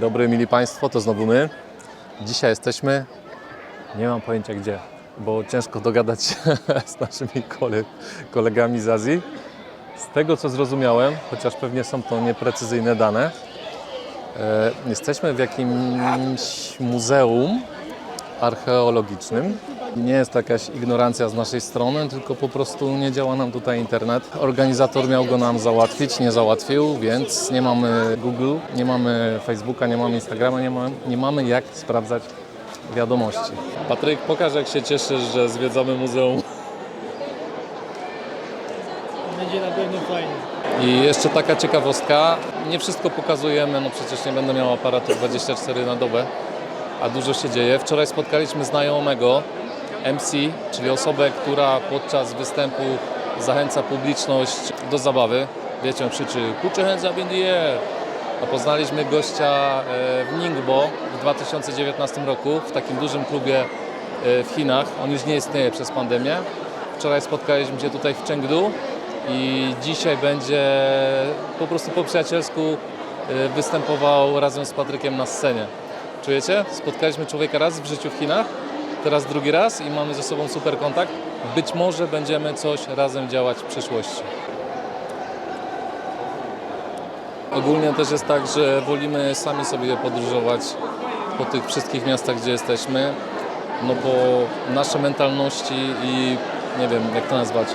Dobry, mili Państwo, to znowu my. Dzisiaj jesteśmy, nie mam pojęcia gdzie, bo ciężko dogadać się z naszymi kole, kolegami z Azji. Z tego co zrozumiałem, chociaż pewnie są to nieprecyzyjne dane, e, jesteśmy w jakimś muzeum archeologicznym. Nie jest to jakaś ignorancja z naszej strony, tylko po prostu nie działa nam tutaj internet. Organizator miał go nam załatwić, nie załatwił, więc nie mamy Google, nie mamy Facebooka, nie mamy Instagrama, nie mamy, nie mamy jak sprawdzać wiadomości. Patryk, pokaż jak się cieszysz, że zwiedzamy muzeum. Będzie na pewno fajnie. I jeszcze taka ciekawostka, nie wszystko pokazujemy, no przecież nie będę miał aparatu 24 na dobę, a dużo się dzieje. Wczoraj spotkaliśmy znajomego MC, czyli osobę, która podczas występu zachęca publiczność do zabawy. Wiecie, on krzyczy Put your hands up in the air. A poznaliśmy gościa e, w Ningbo w 2019 roku w takim dużym klubie e, w Chinach. On już nie istnieje przez pandemię. Wczoraj spotkaliśmy się tutaj w Chengdu i dzisiaj będzie po prostu po przyjacielsku e, występował razem z Patrykiem na scenie. Czujecie? Spotkaliśmy człowieka raz w życiu w Chinach, teraz drugi raz i mamy ze sobą super kontakt. Być może będziemy coś razem działać w przyszłości. Ogólnie też jest tak, że wolimy sami sobie podróżować po tych wszystkich miastach, gdzie jesteśmy, no bo nasze mentalności i nie wiem, jak to nazwać,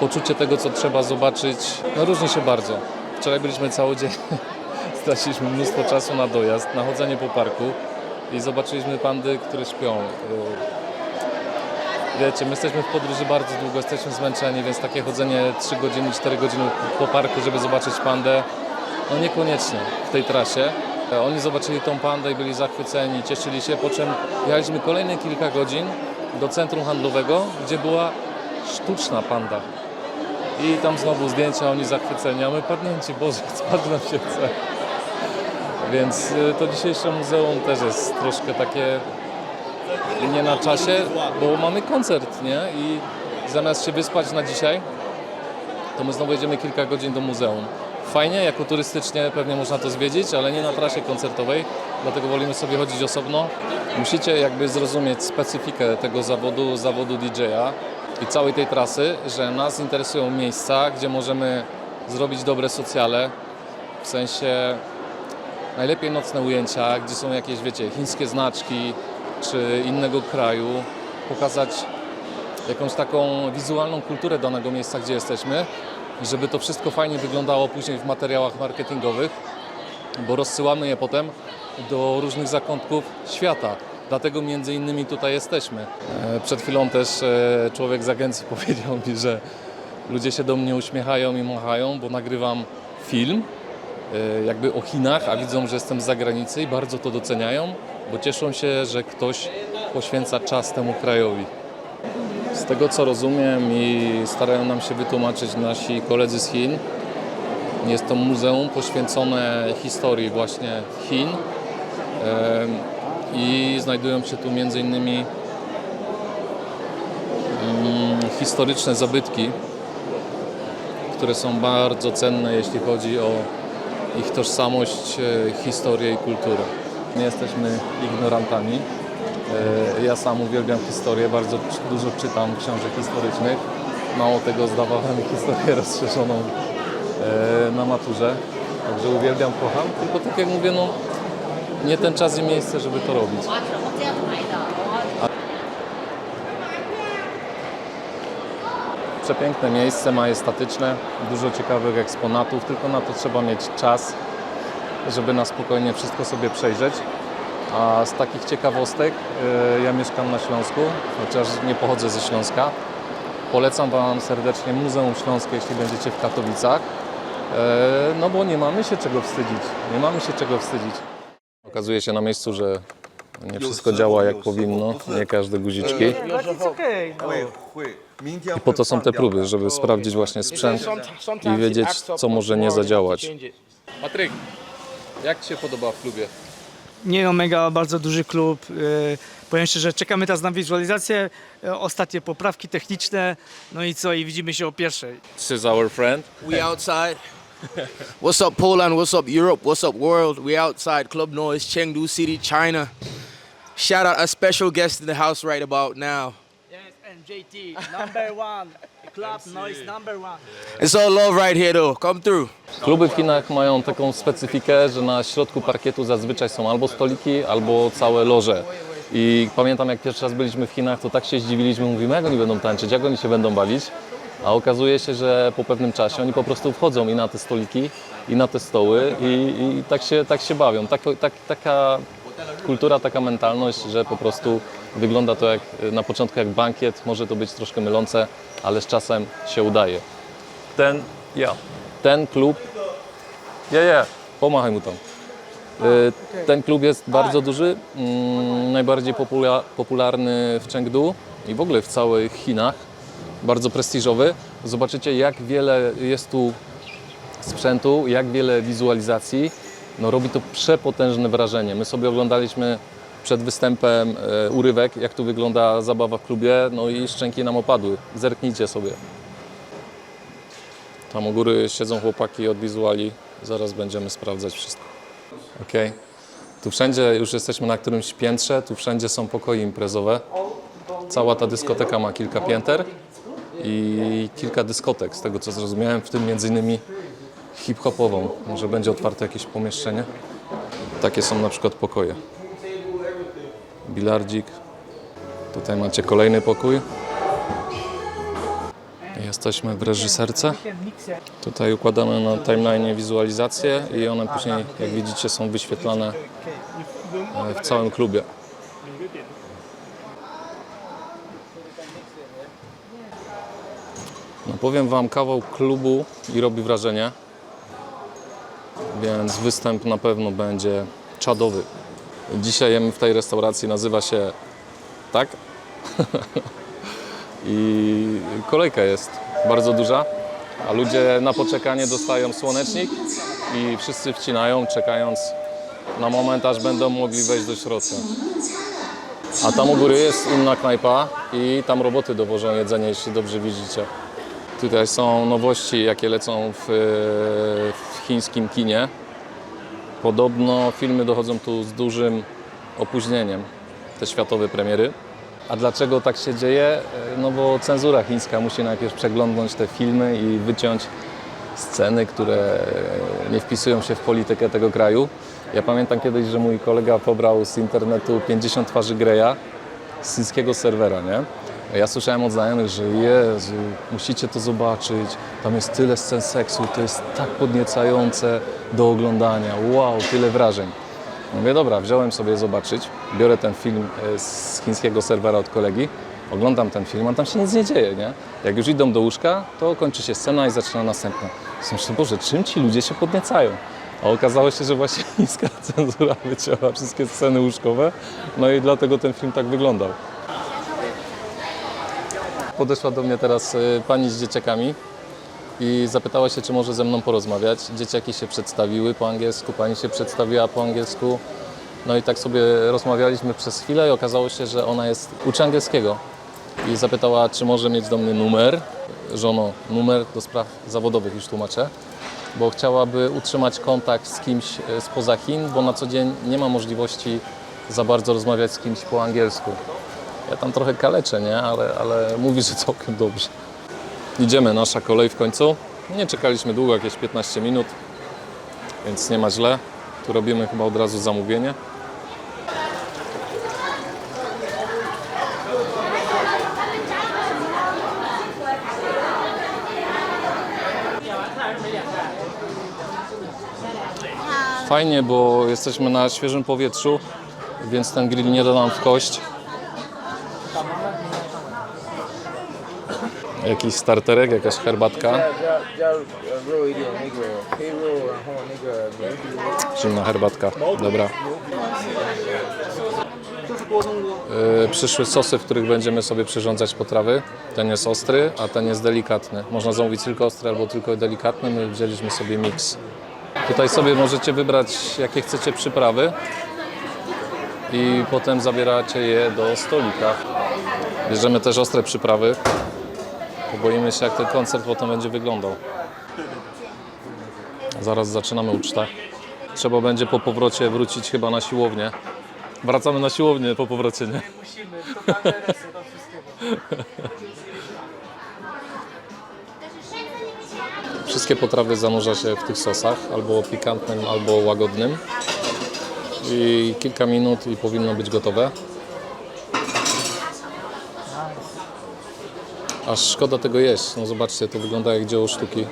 poczucie tego, co trzeba zobaczyć, no różni się bardzo. Wczoraj byliśmy cały dzień, straciliśmy mnóstwo czasu na dojazd, na chodzenie po parku i zobaczyliśmy pandy, które śpią. Yy, Wiecie, my jesteśmy w podróży bardzo długo, jesteśmy zmęczeni, więc takie chodzenie 3 godziny, 4 godziny po parku, żeby zobaczyć pandę, no niekoniecznie w tej trasie. Oni zobaczyli tą pandę i byli zachwyceni, cieszyli się, po czym jechaliśmy kolejne kilka godzin do centrum handlowego, gdzie była sztuczna panda. I tam znowu zdjęcia, oni zachwyceni, a my padnięci, Boże, spadł nam się chce. Więc y, to dzisiejsze muzeum też jest troszkę takie nie na czasie, bo mamy koncert, nie? I zamiast się wyspać na dzisiaj, to my znowu jedziemy kilka godzin do muzeum. Fajnie, jako turystycznie pewnie można to zwiedzić, ale nie na trasie koncertowej, dlatego wolimy sobie chodzić osobno. Musicie jakby zrozumieć specyfikę tego zawodu, zawodu DJ-a i całej tej trasy, że nas interesują miejsca, gdzie możemy zrobić dobre socjale, w sensie najlepiej nocne ujęcia, gdzie są jakieś, wiecie, chińskie znaczki czy innego kraju, pokazać jakąś taką wizualną kulturę danego miejsca, gdzie jesteśmy, żeby to wszystko fajnie wyglądało później w materiałach marketingowych, bo rozsyłamy je potem do różnych zakątków świata. Dlatego między innymi tutaj jesteśmy. E, Przed chwilą też e, człowiek z agencji powiedział mi, że ludzie się do mnie uśmiechają i machają, bo nagrywam film jakby o Chinach, a widzą, że jestem z zagranicy i bardzo to doceniają, bo cieszą się, że ktoś poświęca czas temu krajowi. Z tego co rozumiem i starają nam się wytłumaczyć nasi koledzy z Chin, jest to muzeum poświęcone historii właśnie Chin Em, i znajdują się tu między innymi mm, historyczne zabytki, które są bardzo cenne, jeśli chodzi o ich tożsamość, e, historię i kulturę. Nie jesteśmy ignorantami. E, Ja sam uwielbiam historię, bardzo dużo czytam książek historycznych. Mało tego zdawałem historię rozszerzoną e, na maturze. Także uwielbiam, kocham. Tylko tak jak mówię, no nie ten czas i miejsce, żeby to robić. Przepiękne miejsce, majestatyczne, dużo ciekawych eksponatów, tylko na to trzeba mieć czas, żeby na spokojnie wszystko sobie przejrzeć. A z takich ciekawostek, y, ja mieszkam na Śląsku, chociaż nie pochodzę ze Śląska. Polecam Wam serdecznie Muzeum Śląskie, jeśli będziecie w Katowicach, E, no bo nie mamy się czego wstydzić. Nie mamy się czego wstydzić. Okazuje się na miejscu, że nie wszystko działa jak powinno, nie każde guziczki. I po to są te próby, żeby sprawdzić właśnie sprzęt i wiedzieć, co może nie zadziałać. Patryk, jak Ci się podoba w klubie? Nie no, mega, bardzo duży klub. Yy, powiem szczerze, czekamy teraz na wizualizację, y, ostatnie poprawki techniczne, no i co, i widzimy się o pierwszej. This is our friend. We outside what's up, Poland? What's up, Europe? What's up, world? We outside Club Noise, Chengdu City, China. Shout out a special guest in the house right about now. Yes, and JT, number one. Club noise number one. It's all love right here, though. Come through. Kluby w Chinach mają taką specyfikę, że na środku parkietu zazwyczaj są albo stoliki, albo całe loże. I pamiętam jak pierwszy raz byliśmy w Chinach, to tak się zdziwiliśmy, mówimy jak oni będą tańczyć, jak oni się będą bawić. A okazuje się, że po pewnym czasie oni po prostu wchodzą i na te stoliki, i na te stoły i, i tak, się, tak się bawią. Tak, tak, taka kultura, taka mentalność, że po prostu wygląda to jak na początku jak bankiet, może to być troszkę mylące, ale z czasem się udaje. Ten, ja, ten klub nie, nie, pomachaj mu tam. Y, Ten klub jest bardzo duży, mm, najbardziej popula- popularny w Chengdu i w ogóle w całych Chinach. Bardzo prestiżowy. Zobaczycie, jak wiele jest tu sprzętu, jak wiele wizualizacji. No, robi to przepotężne wrażenie. My sobie oglądaliśmy przed występem e, urywek, jak tu wygląda zabawa w klubie, no i szczęki nam opadły. Zerknijcie sobie. Tam u góry siedzą chłopaki od wizuali. Zaraz będziemy sprawdzać wszystko. Ok. Tu wszędzie już jesteśmy na którymś piętrze, tu wszędzie są pokoje imprezowe. Cała ta dyskoteka ma kilka pięter i kilka dyskotek, z tego co zrozumiałem, w tym między innymi hip-hopową. Może będzie otwarte jakieś pomieszczenie. Takie są na przykład pokoje. Bilardzik. Tutaj macie kolejny pokój. Jesteśmy w reżyserce. Tutaj układamy na timeline wizualizacje i one później, jak widzicie, są wyświetlane e, w całym klubie. Powiem Wam, kawał klubu i robi wrażenie, więc występ na pewno będzie czadowy. Dzisiaj jemy w tej restauracji, nazywa się tak? I kolejka jest bardzo duża, a ludzie na poczekanie dostają słonecznik i wszyscy wcinają, czekając na moment, aż będą mogli wejść do środka. A tam u góry jest inna knajpa i tam roboty dowożą jedzenie, jeśli dobrze widzicie. Tutaj są nowości, jakie lecą w, w chińskim kinie. Podobno filmy dochodzą tu z dużym opóźnieniem, te światowe premiery. A dlaczego tak się dzieje? No bo cenzura chińska musi najpierw przeglądnąć te filmy i wyciąć sceny, które nie wpisują się w politykę tego kraju. Ja pamiętam kiedyś, że mój kolega pobrał z internetu 50 twarzy Greya z chińskiego serwera, nie? Ja słyszałem od znajomych, że Jezu, musicie to zobaczyć, tam jest tyle scen seksu, to jest tak podniecające do oglądania, wow, tyle wrażeń. Mówię, dobra, wziąłem sobie zobaczyć, biorę ten film e, z chińskiego serwera od kolegi, oglądam ten film, a tam się nic nie dzieje, nie? Jak już idą do łóżka, to kończy się scena i zaczyna następna. Myślę, Boże, czym ci ludzie się podniecają? A okazało się, że właśnie chińska cenzura wycięła wszystkie sceny łóżkowe, no i dlatego ten film tak wyglądał. Podeszła do mnie teraz y, pani z dzieciakami i zapytała się, czy może ze mną porozmawiać. Dzieciaki się przedstawiły po angielsku, pani się przedstawiła po angielsku. No i tak sobie rozmawialiśmy przez chwilę i okazało się, że ona jest uczy angielskiego. I zapytała, czy może mieć do mnie numer, żono, numer do spraw zawodowych już tłumaczę, bo chciałaby utrzymać kontakt z kimś e, spoza Chin, bo na co dzień nie ma możliwości za bardzo rozmawiać z kimś po angielsku. Ja tam trochę kaleczę, nie? Ale, ale mówi, że całkiem dobrze. Idziemy, nasza kolej w końcu. Nie czekaliśmy długo, jakieś 15 minut, więc nie ma źle. Tu robimy chyba od razu zamówienie. Fajnie, bo jesteśmy na świeżym powietrzu, więc ten grill nie da nam w kość. Jakiś starterek, jakaś herbatka. Zimna herbatka, dobra. Yy, przyszły sosy, w których będziemy sobie przyrządzać potrawy. Ten jest ostry, a ten jest delikatny. Można zamówić tylko ostry albo tylko delikatny. My wzięliśmy sobie miks. Tutaj sobie możecie wybrać, jakie chcecie przyprawy i potem zabieracie je do stolika. Bierzemy też ostre przyprawy, bo boimy się, jak ten koncert potem będzie wyglądał. Zaraz zaczynamy ucztę. Trzeba będzie po powrocie wrócić chyba na siłownię. Wracamy na siłownię po powrocie, nie? Musimy, totalne resy do wszystkiego. Wszystkie potrawy zanurza się w tych sosach, albo pikantnym, albo łagodnym. I kilka minut i powinno być gotowe. Aż szkoda tego jeść. No zobaczcie, to wygląda jak dzieło sztuki.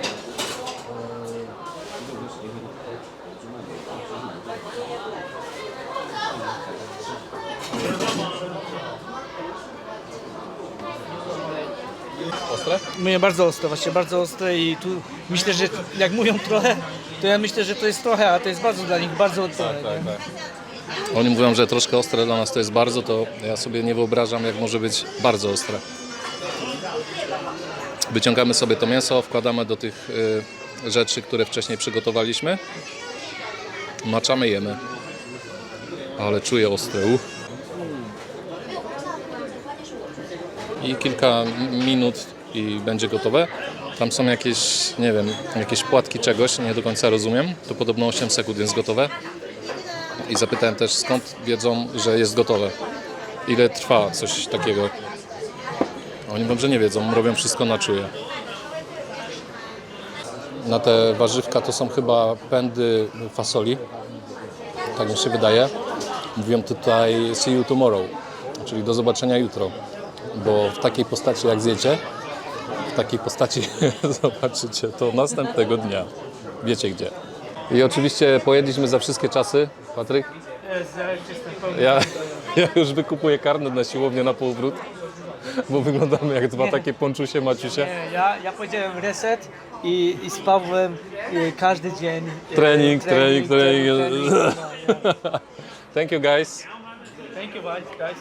Ostre? Mnie bardzo ostre, właśnie bardzo ostre i tu myślę, że jak mówią trochę, to ja myślę, że to jest trochę, a to jest bardzo dla nich, bardzo trochę. Tak, tak. Oni mówią, że troszkę ostre dla nas to jest bardzo, to ja sobie nie wyobrażam, jak może być bardzo ostre. Wyciągamy sobie to mięso, wkładamy do tych y, rzeczy, które wcześniej przygotowaliśmy. Maczamy, jemy. Ale czuję ostre. Uch. I kilka minut i będzie gotowe. Tam są jakieś, nie wiem, jakieś płatki czegoś, nie do końca rozumiem. To podobno 8 sekund jest gotowe. I zapytałem też skąd wiedzą, że jest gotowe. Ile trwa coś takiego. Oni że nie wiedzą, robią wszystko na czuje. Na te warzywka to są chyba pędy fasoli. Tak mi się wydaje. Mówią tutaj see you tomorrow, czyli do zobaczenia jutro. Bo w takiej postaci jak zjecie, takiej postaci zobaczycie to następnego dnia. Wiecie gdzie. I oczywiście pojedliśmy za wszystkie czasy. Patryk? Ja. Ja, już wykupuję karnet na siłownię na półwrót, bo wyglądamy jak dwa takie ponczusie maciusie. Nie, ja, ja powiedziałem reset i, i z Pawłem e, każdy dzień. e, Trening, trening, trening. Thank you guys. Thank you guys.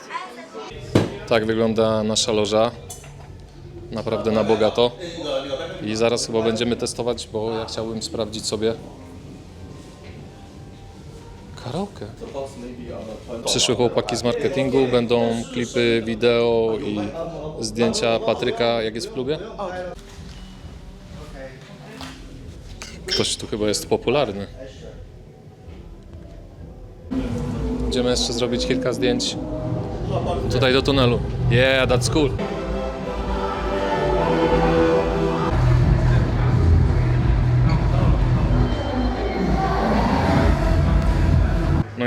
Tak wygląda nasza loża. Naprawdę na bogato. I zaraz chyba będziemy testować, bo ja chciałbym sprawdzić sobie karaoke. Przyszły chłopaki z marketingu, będą klipy, wideo i zdjęcia Patryka, jak jest w klubie. Ktoś tu chyba jest popularny. Będziemy jeszcze zrobić kilka zdjęć Tutaj do tunelu. Yeah, that's cool.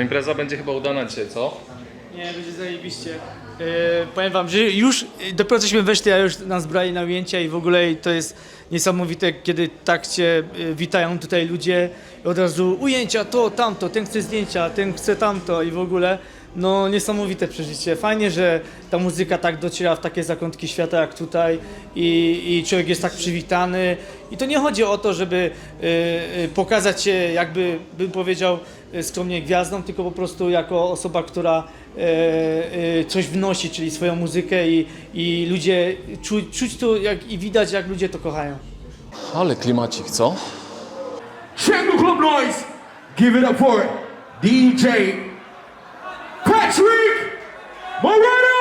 Impreza będzie chyba udana dzisiaj, co? Nie, będzie zajebiście. E, powiem wam, że już e, dopiero cośmy weszli, a już nas brali na ujęcia i w ogóle to jest niesamowite, kiedy tak cię e, witają tutaj ludzie i od razu ujęcia, to, tamto, ten chce zdjęcia, ten chce tamto i w ogóle no niesamowite przeżycie. Fajnie, że ta muzyka tak dociera w takie zakątki świata jak tutaj i, i człowiek jest tak przywitany i to nie chodzi o to, żeby e, e, pokazać się jakby, bym powiedział, skromnie gwiazdą, tylko po prostu jako osoba, która e, e, coś wnosi, czyli swoją muzykę i, i ludzie, czuć, czuć to jak, i widać jak ludzie to kochają. Ale klimacik, co? Shango Club Noise. Give it up for DJ Patrick Moreno!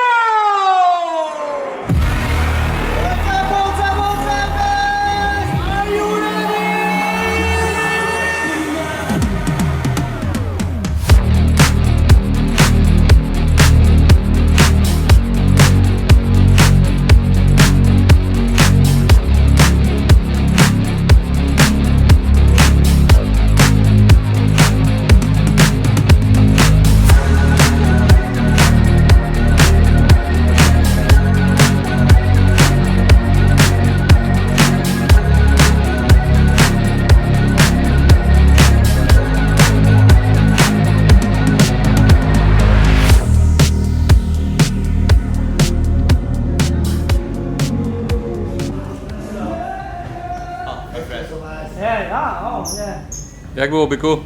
Jak było, byku?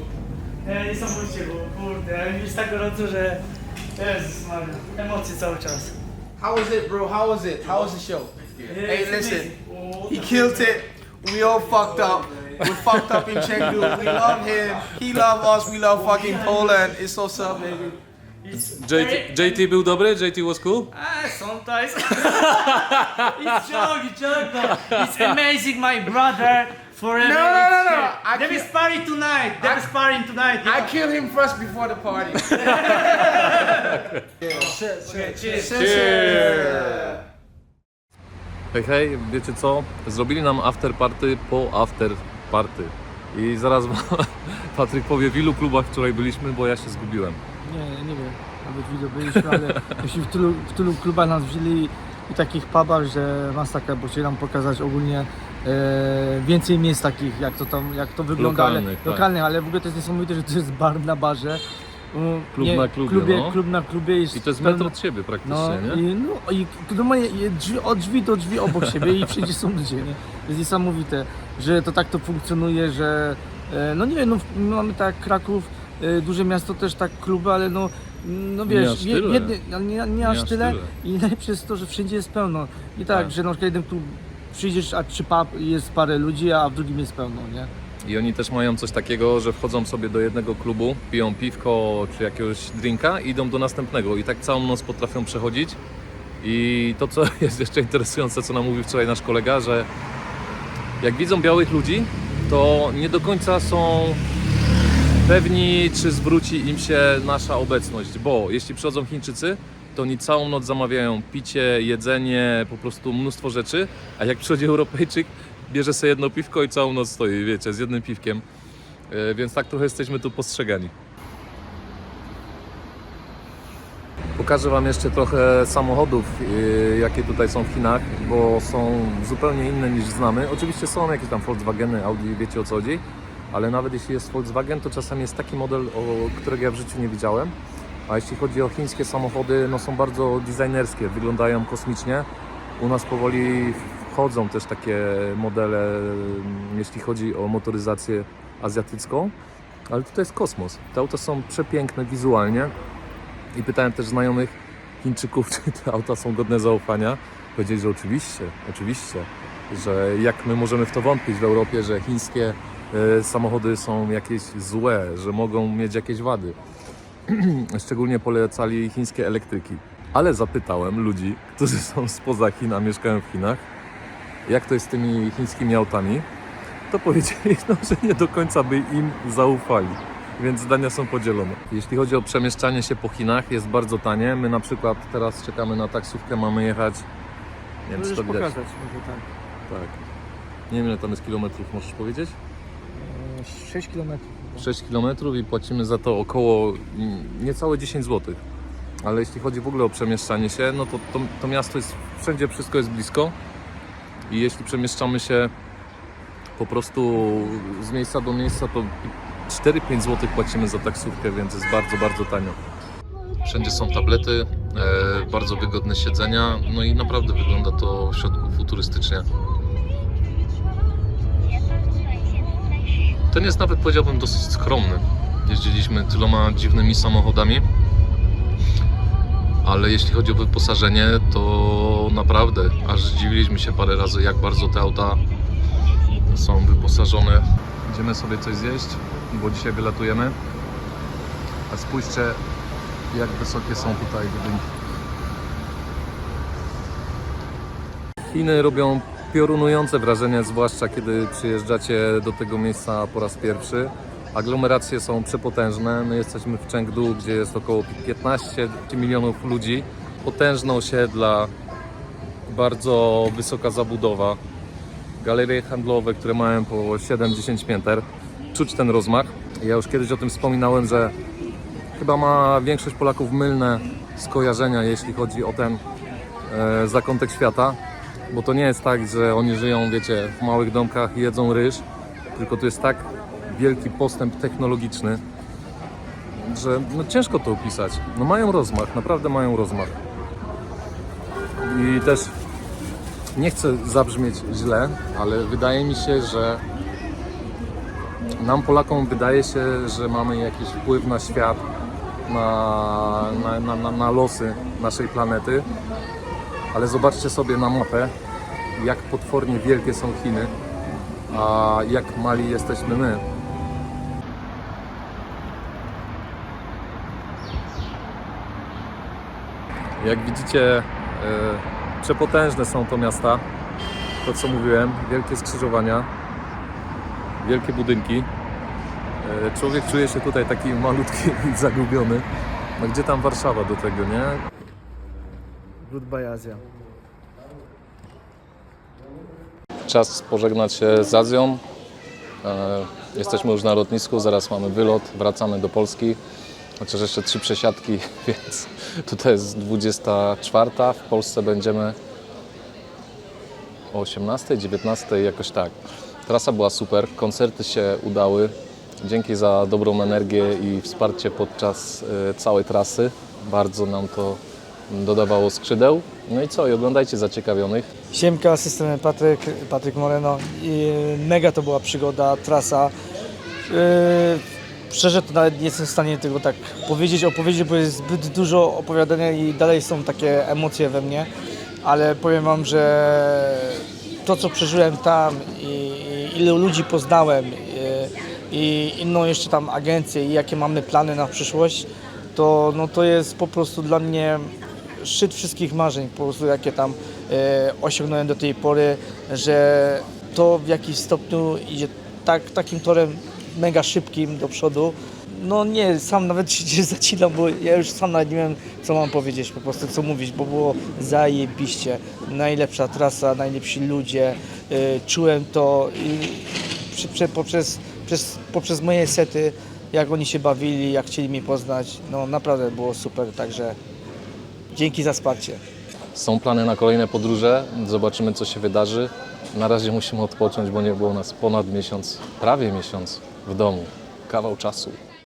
E, niesamowicie było, kurde, jest tak gorąco, że Jezus Maria, emocje cały czas. How was it, bro? How was it? How was the show? Hey, listen. amazing. He killed it. We all fucked up. We're fucked up in Chengdu. We love him. He love us. We love fucking Poland. It's so up, baby. JT, JT był dobry? JT was cool? Ah, sometimes. it's joke, it's joke, but it's amazing, my brother. Forever. No, no, no, no. it's- I There is party tonight. There is party tonight. I kill him first before the party. Hej, hej, wiecie co? Zrobili nam after party po after party. I zaraz Patryk powie, w ilu klubach wczoraj byliśmy, bo ja się zgubiłem. Nie, nie wiem. Nawet w ilu byliśmy, ale jeśli w tylu, w tylu klubach nas wzięli i takich pubach, że masakra, bo chcieli nam pokazać ogólnie więcej miejsc takich, jak to tam, jak to wygląda. Lokalnych, ale, tak. lokalnych, ale w ogóle to jest niesamowite, że to jest bar na barze. Klub na klubie, no. Klub na klubie jest I to jest metr od siebie praktycznie, No nie? i, no, i normalnie i drzwi, od drzwi do drzwi obok siebie i wszędzie są ludzie, nie? Jest niesamowite, że to tak to funkcjonuje, że e, no nie wiem, no, mamy tak Kraków, e, duże miasto też tak kluby, ale no, no wiesz, aż je- tyle. jedny, ale nie, nie, aż aż tyle. tyle. i najlepsze jest to, że wszędzie jest pełno. I tak, Tak. że na przykład jeden klub przyjdziesz, a czy pub jest parę ludzi, a w drugim jest pełno, nie? I oni też mają coś takiego, że wchodzą sobie do jednego klubu, piją piwko czy jakiegoś drinka i idą do następnego. I tak całą noc potrafią przechodzić. I to, co jest jeszcze interesujące, co nam mówił wczoraj nasz kolega, że jak widzą białych ludzi, to nie do końca są pewni, czy zwróci im się nasza obecność. Bo jeśli przychodzą Chińczycy, to oni całą noc zamawiają picie, jedzenie, po prostu mnóstwo rzeczy. A jak przychodzi Europejczyk, bierze sobie jedno piwko i całą noc stoi, wiecie, z jednym piwkiem. E, Więc tak trochę jesteśmy tu postrzegani. Pokażę Wam jeszcze trochę samochodów, yy, jakie tutaj są w Chinach, bo są zupełnie inne niż znamy. Oczywiście są jakieś tam Volkswageny, Audi, wiecie o co chodzi, ale nawet jeśli jest Volkswagen, to czasami jest taki model, o, którego ja w życiu nie widziałem. A jeśli chodzi o chińskie samochody, no są bardzo designerskie, wyglądają kosmicznie. U nas powoli wchodzą też takie modele, mm, jeśli chodzi o motoryzację azjatycką, ale tutaj jest kosmos. Te auta są przepiękne wizualnie i pytałem też znajomych Chińczyków, czy te auta są godne zaufania. Powiedzieli, że oczywiście, oczywiście, że jak my możemy w to wątpić w Europie, że chińskie e, samochody są jakieś złe, że mogą mieć jakieś wady. Szczególnie polecali chińskie elektryki. Ale zapytałem ludzi, którzy są spoza Chin, a mieszkają w Chinach, jak to jest z tymi chińskimi autami, to powiedzieli, no, że nie do końca by im zaufali. Więc zdania są podzielone. Jeśli chodzi o przemieszczanie się po Chinach, jest bardzo tanie. My na przykład teraz czekamy na taksówkę, mamy jechać. Nie wiem, czy Możesz to widać. pokazać, może tak. Tak. Nie wiem, ile tam jest kilometrów, możesz powiedzieć? E, 6 km. 6 km i płacimy za to około mm, niecałe 10 zł. Ale jeśli chodzi w ogóle o przemieszczanie się, no to, to to miasto jest, wszędzie wszystko jest blisko i jeśli przemieszczamy się po prostu z miejsca do miejsca, to 4-5 zł płacimy za taksówkę, więc jest bardzo, bardzo tanio. Wszędzie są tablety, e, bardzo wygodne siedzenia, no i naprawdę wygląda to w środku futurystycznie. Ten jest nawet powiedziałbym dosyć skromny. Jeździliśmy tyloma dziwnymi samochodami, ale jeśli chodzi o wyposażenie, to naprawdę aż zdziwiliśmy się parę razy, jak bardzo te auta są wyposażone. Idziemy sobie coś zjeść, bo dzisiaj wylatujemy. A spójrzcie, jak wysokie są tutaj budynki. Chiny robią piorunujące wrażenie, zwłaszcza kiedy przyjeżdżacie do tego miejsca po raz pierwszy. Aglomeracje są przepotężne. My jesteśmy w Chengdu, gdzie jest około 15 milionów ludzi. Potężne osiedla, bardzo wysoka zabudowa. Galerie handlowe, które mają po 7-10 pięter. Czuć ten rozmach. Ja już kiedyś o tym wspominałem, że chyba ma większość Polaków mylne skojarzenia, jeśli chodzi o ten e, zakątek świata. Bo to nie jest tak, że oni żyją, wiecie, w małych domkach i jedzą ryż, tylko to jest tak wielki postęp technologiczny, że no, ciężko to opisać. No mają rozmach, naprawdę mają rozmach. I też nie chcę zabrzmieć źle, ale wydaje mi się, że nam Polakom wydaje się, że mamy jakiś wpływ na świat, na, na, na, na, losy naszej planety. Ale zobaczcie sobie na mapę, jak potwornie wielkie są Chiny, a jak mali jesteśmy my. Jak widzicie, e, przepotężne są to miasta. To co mówiłem, wielkie skrzyżowania. wielkie budynki. E, Człowiek czuje się tutaj taki malutki i zagubiony. No gdzie tam Warszawa do tego, nie? Goodbye Azja. Czas pożegnać się z Azją. E, Jesteśmy już na lotnisku, zaraz mamy wylot, wracamy do Polski. Chociaż jeszcze trzy przesiadki, więc tutaj jest 24. W Polsce będziemy o 18, 19, jakoś tak. Trasa była super, koncerty się udały. Dzięki za dobrą energię i wsparcie podczas e, całej trasy. Bardzo nam to dodawało skrzydeł. No i co, i oglądajcie zaciekawionych. Siemka, system Patryk, Patryk Moreno. I mega to była przygoda, trasa. Yy, szczerze to nawet nie jestem w stanie tego tak powiedzieć, opowiedzieć, bo jest zbyt dużo opowiadania i dalej są takie emocje we mnie, ale powiem Wam, że to co przeżyłem tam i, i ile ludzi poznałem i, i inną jeszcze tam agencję i jakie mamy plany na przyszłość, to, no to jest po prostu dla mnie szczyt wszystkich marzeń, po prostu jakie tam e, osiągnąłem do tej pory, że to w jakimś stopniu idzie tak, takim torem mega szybkim do przodu. No nie, sam nawet się zacinam, bo ja już sam nawet nie wiem, co mam powiedzieć, po prostu co mówić, bo było zajebiście. Najlepsza trasa, najlepsi ludzie, e, czułem to i przy, przy, poprzez, przez, poprzez moje sety, jak oni się bawili, jak chcieli mnie poznać, no naprawdę było super, także Dzięki za wsparcie. Są plany na kolejne podróże, zobaczymy co się wydarzy. Na razie musimy odpocząć, bo nie było nas ponad miesiąc, prawie miesiąc w domu. Kawał czasu.